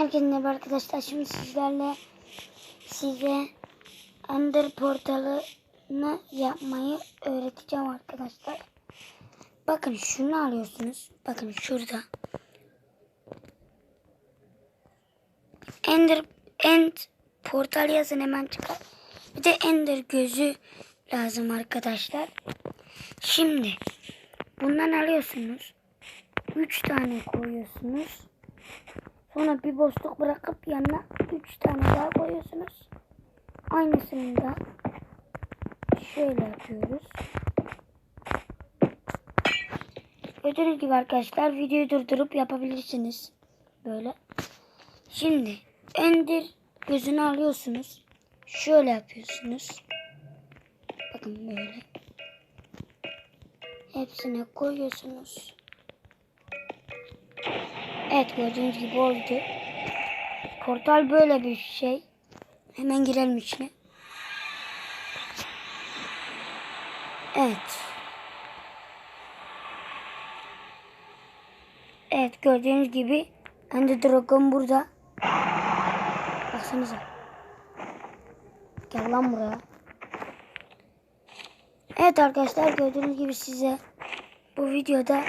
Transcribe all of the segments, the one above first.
Herkese merhaba arkadaşlar. Şimdi sizlerle size Ender portalını yapmayı öğreteceğim arkadaşlar. Bakın şunu alıyorsunuz. Bakın şurada. Ender End portal yazın hemen çıkar. Bir de Ender gözü lazım arkadaşlar. Şimdi bundan alıyorsunuz. 3 tane koyuyorsunuz. Sonra bir boşluk bırakıp yanına 3 tane daha koyuyorsunuz. Aynısını da şöyle yapıyoruz. Gördüğünüz gibi arkadaşlar videoyu durdurup yapabilirsiniz. Böyle. Şimdi ender gözünü alıyorsunuz. Şöyle yapıyorsunuz. Bakın böyle. Hepsine koyuyorsunuz. Evet gördüğünüz gibi oldu. Portal böyle bir şey. Hemen girelim içine. Evet. Evet gördüğünüz gibi Ender Dragon burada. Baksanıza. Gel lan buraya. Evet arkadaşlar gördüğünüz gibi size bu videoda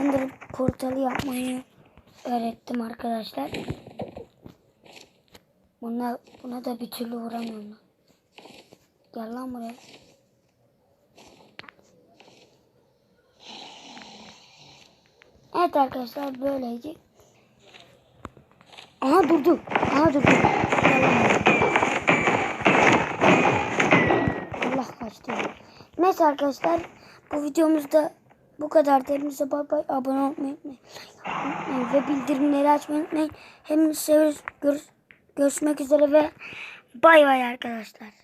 Ender portalı yapmayı öğrettim arkadaşlar. Buna, buna da bir türlü vuramıyorum. Gel lan buraya. Evet arkadaşlar böyleydi. Aha durdu. Aha durdu. Allah kaçtı. Neyse arkadaşlar bu videomuzda bu kadar. Hepinize bay bay. Abone olmayı unutmayın. ve bildirimleri açmayı unutmayın. Hepinizi seviyoruz. Gör- görüşmek üzere ve bay bay arkadaşlar.